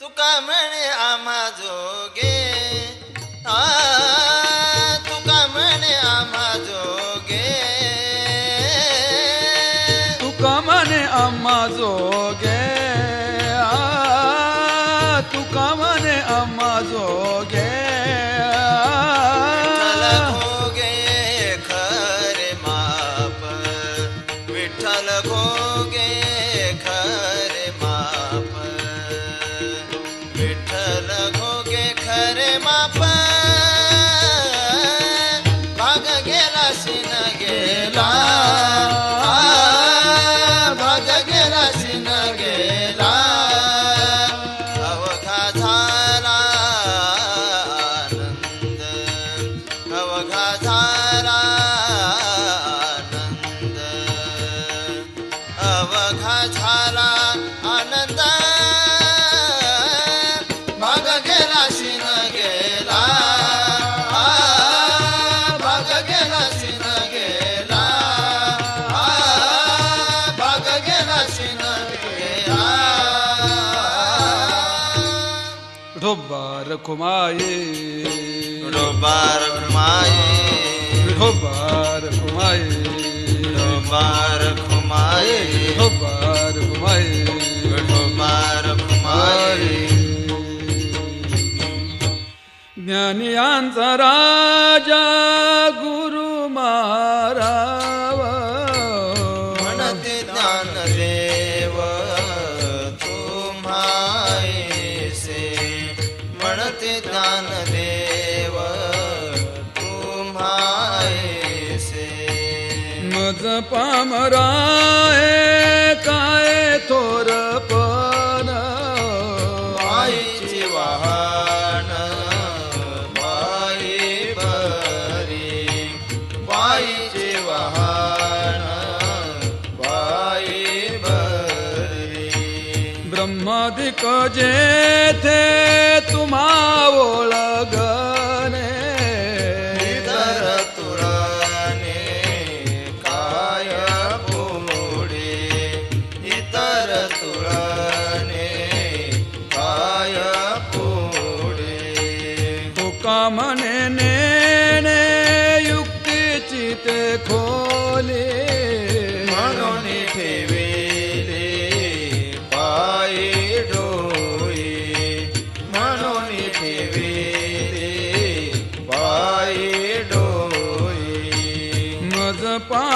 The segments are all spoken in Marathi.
तुका म्हणे आमा जोगे? अवघा झाला आनंद. भाग गेला शिन गेला. भाग गेला शिन गेला. भाग गेला शिन गेला. ढोबार कुमाये. ढोबार कुमाये. ढोबार कुमाये. ढोबार कुमाये कुमारी हो बार कुमारी बार ज्ञानी ज्ञानियांचा राजा गुरु महाराव। देव देव मज पामरा बचे थे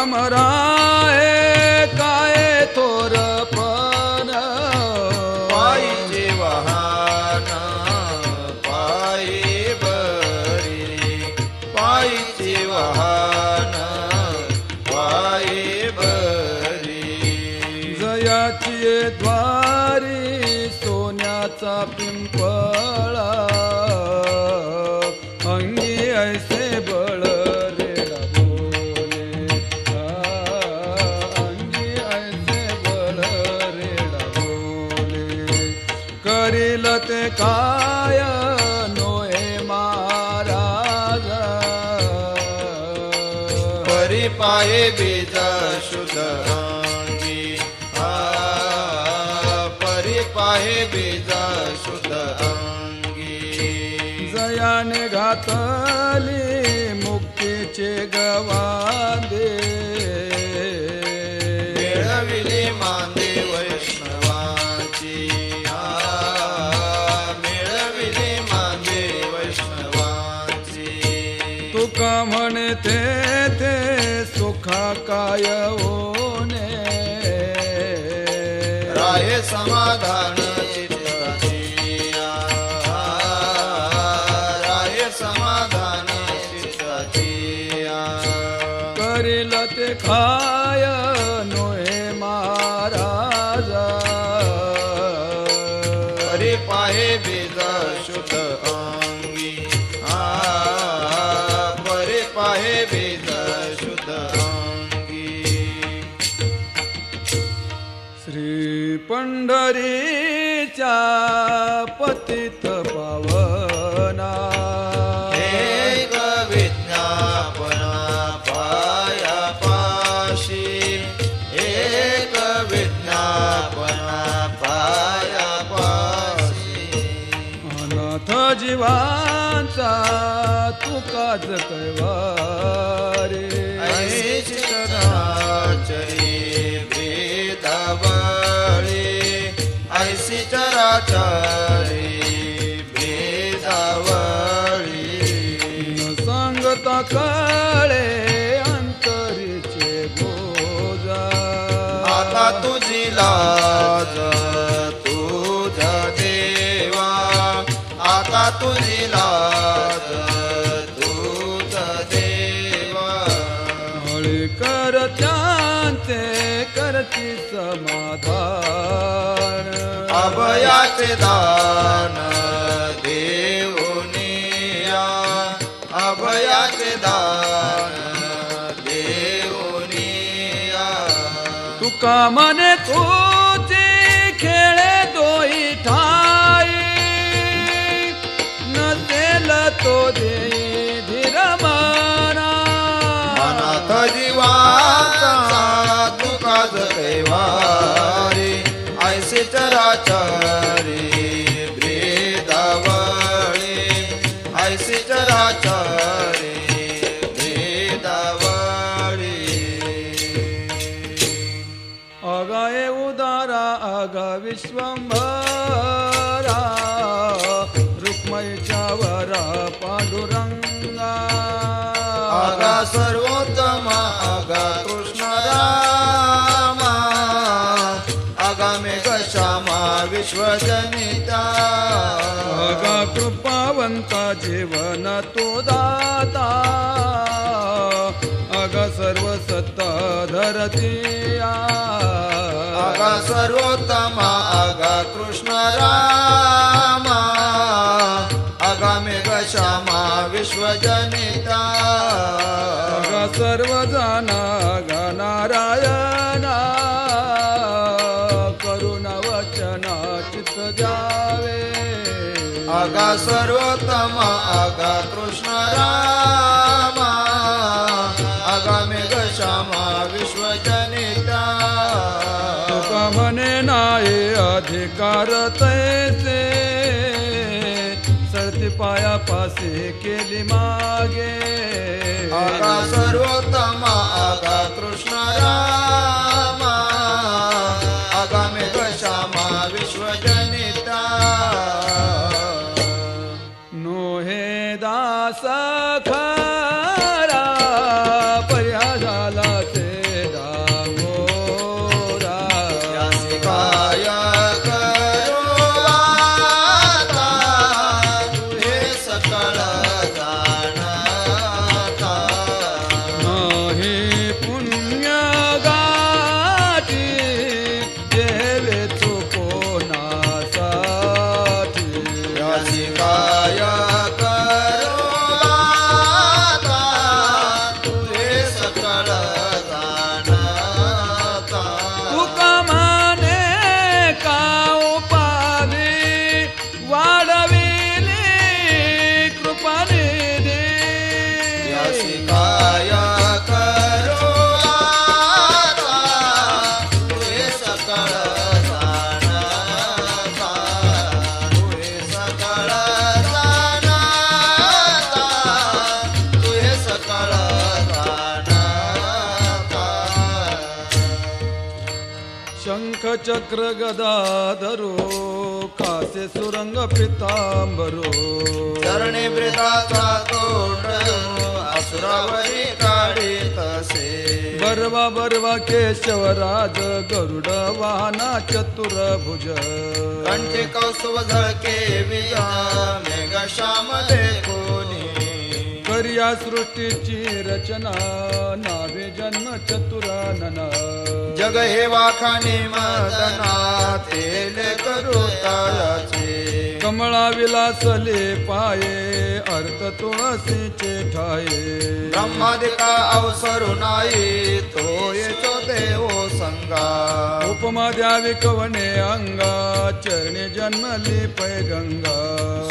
Rama Rama पाहे बेजा शुद्ध अंगी। जयाने घातली मुक्तीचे गवादे। मिळविली मांदे मिळविली तुका म्हणते ते सुखा काय ಸಾಧನ पंढरीच्या पतित हळी करत्यांचे करती समाधान. अभयाचे दान देऊनिया अभयाचे दान देऊनिया तुका मने तुझी चराचरी ब्रेदावळी ऐसे चराचरी ब्रेदावळी अगाये उदारा अगा विश्वंभरा रुक्मईच्या वरा पांडुरंगा. आगा सर्वोत्तम कृपावंता जीवन तो दाता अग सर्व सत्ता धरतिया आगा सर्वोत्तम आगा कृष्ण रामा अग मेघ श्यामा विश्वजनी सर्वोत्तम आगा कृष्ण रामा आगा मेघ श्यामा विश्वजनिता। तुका म्हणे नाही अधिकार तैसे सरती पायापाशी केली मागे। आगा सर्वोत्तम आगा कृष्ण रामा चक्र गदाधरो कासे सुरंग पितांबरो। चरणे ब्रिदाचा तोंड असुरावरी काढी तसे। बरवा बरवा केशवराज गरुड वाहना चतुर्भुज कंठी कौस्तुभ झळके विजा मेघ श्याम देखोनी। करिया सृष्टीची रचना नावे जन्म चतुरानना। जग हे वाखाने मदना तेल करू तळाचे कमळा विलासले पाये अर्थ तुळसीचे ठाये. ब्रह्मादिका अवसरू नाही तो येतो देव संगा. उपमा द्यावी कवने अंगा चरणे जन्मली पैगंगा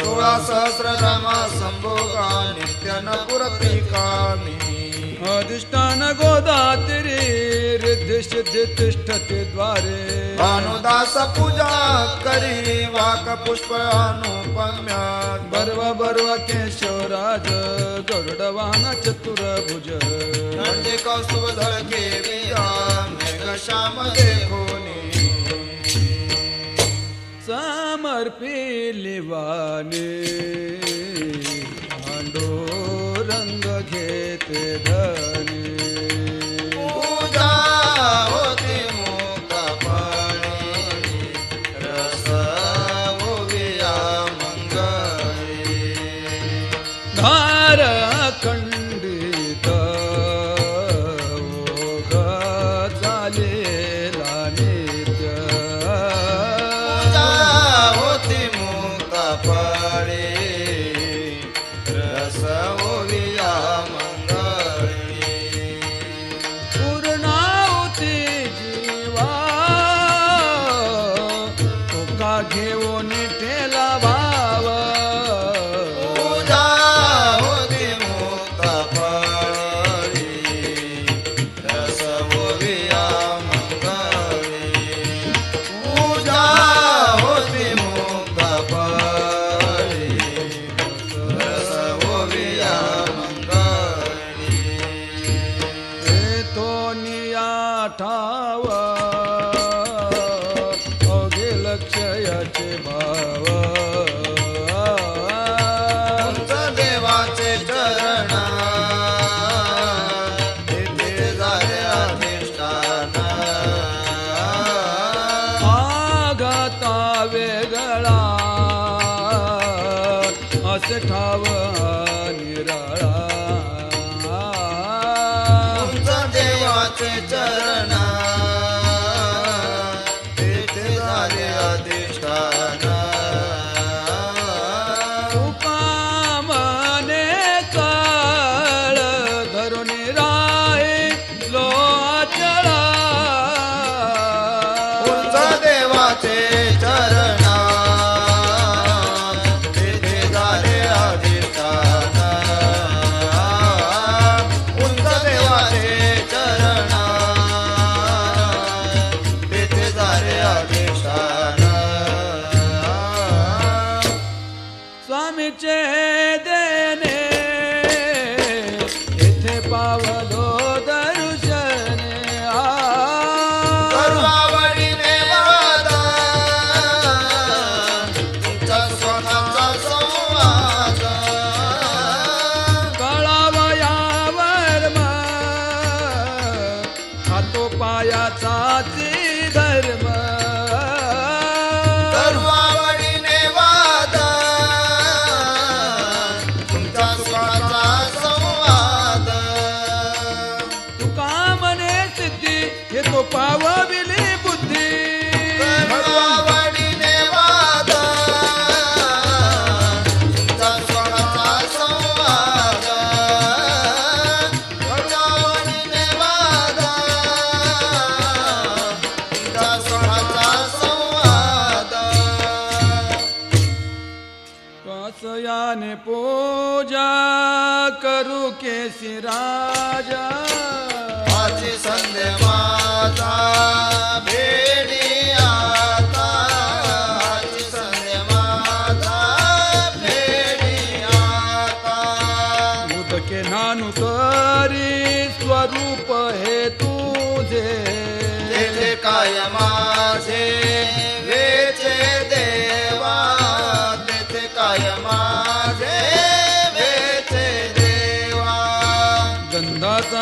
सोळा सहस्र रमा संभोगा नित्य न पुरती कामी अधिष्ठान गोदात्री सिद्धी तिष्ठते द्वारे। भानुदास पूजा करी वाक पुष्प अनुपम्या। बर्व बर्व केशवराज गरुडवान चतुर भुज म्हणजे कौस्तुभ धळ केविया मेघ श्याम देखोनी समर्पिली वाणी। ङ्गेत धनी।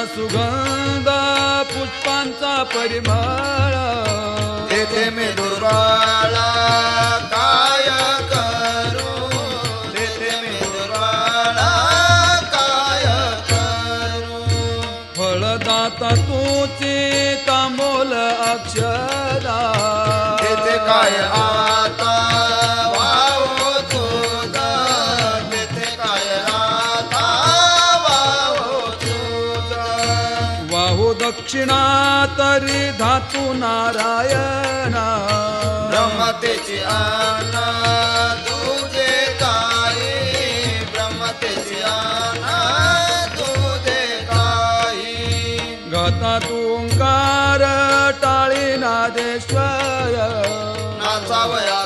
सुगंध पुष्पांचा परिमळ. येथे मी दुर्बाळा तू नारायणा. ब्रह्मतेची आना तुझे काही ब्रह्मतेची आना तुझे काही. गाता तुंकार टाळी नादेश्वर नाचावया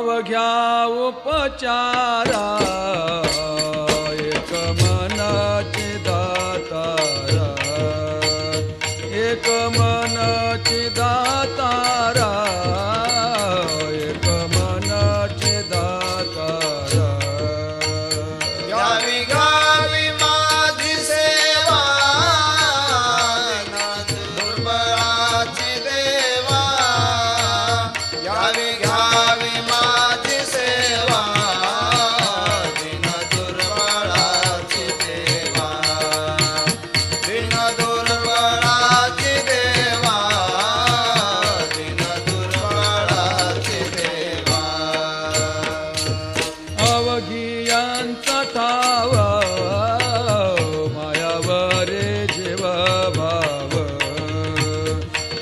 अवघ्या उपचारा.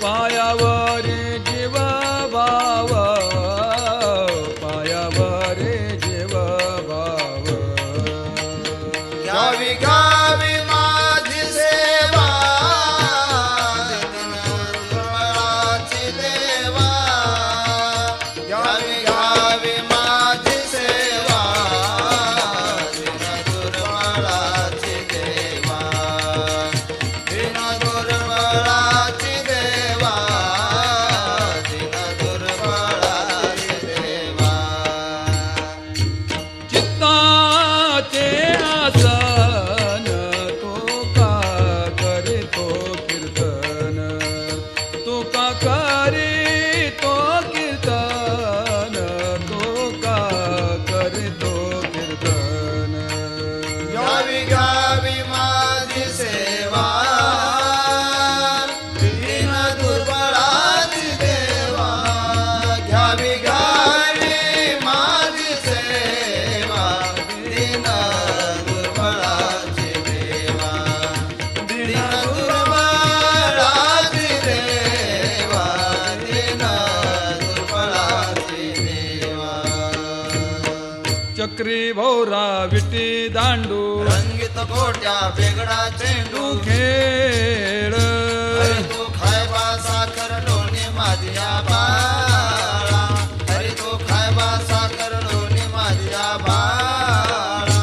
ಮಾಯವ वेगळा चेंडू खेळ तो खायबा साखर लोणी माझ्या बाळा. हरी तो खायबा साखर लोणी माझ्या बाळा.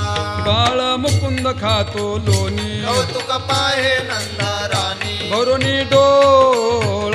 बाळ मुकुंद खातो लोणी. कौतुक पाहे नंदा राणी. भरुनी डोळ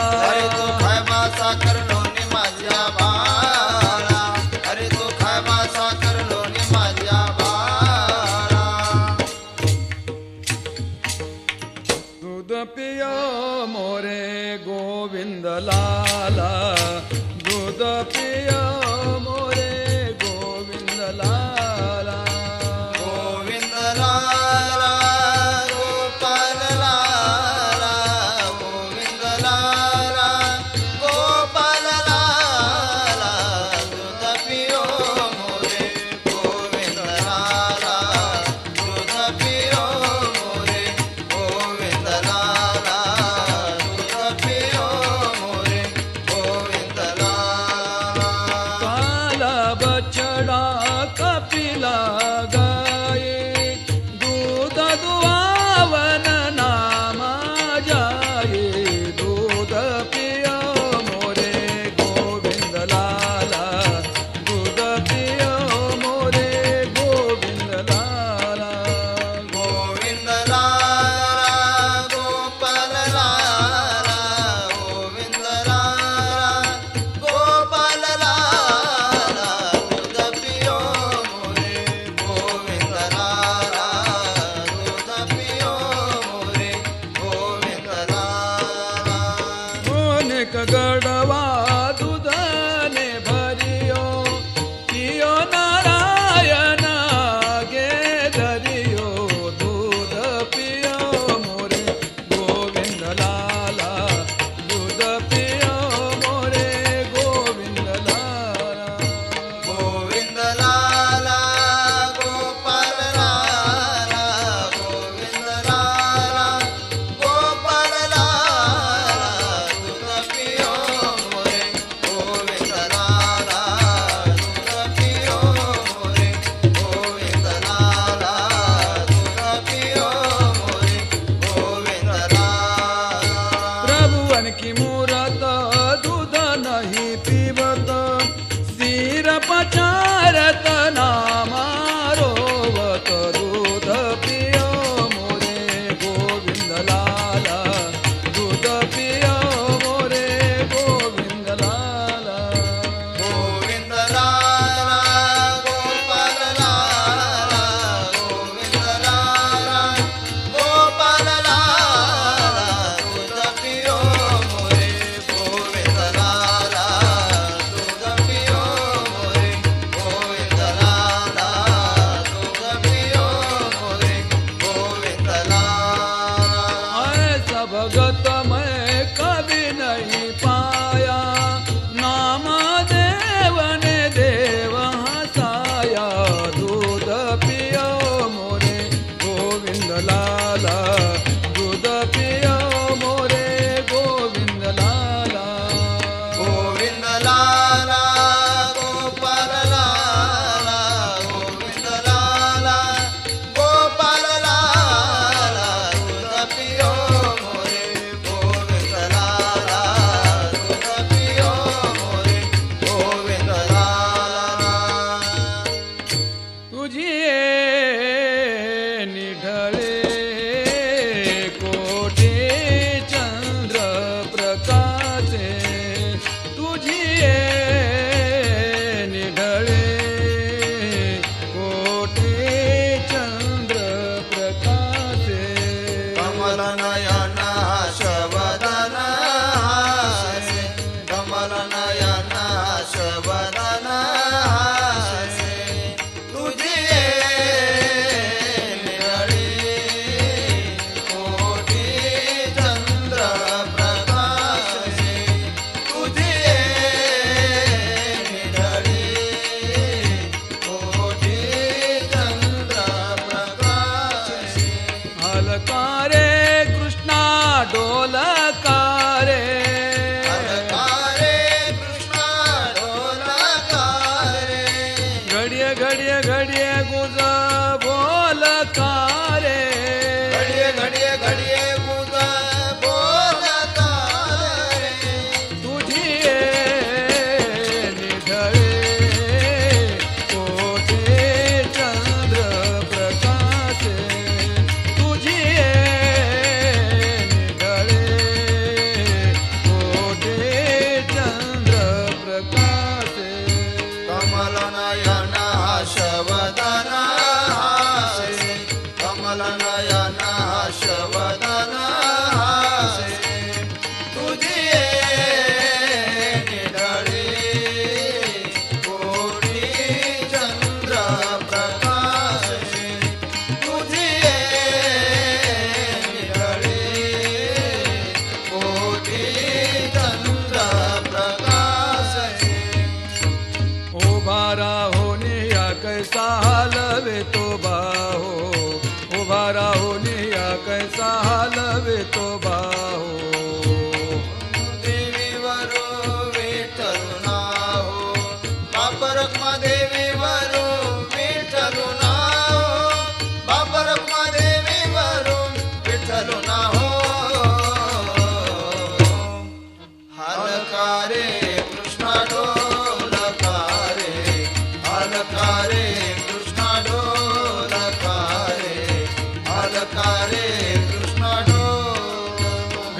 a girl.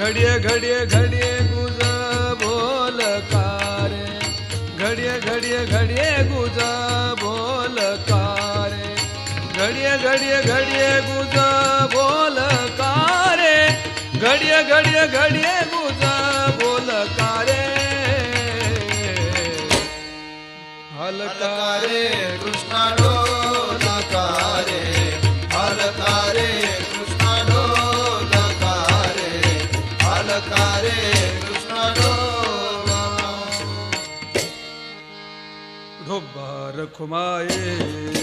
घडिये घडिये घडिये. 駒へ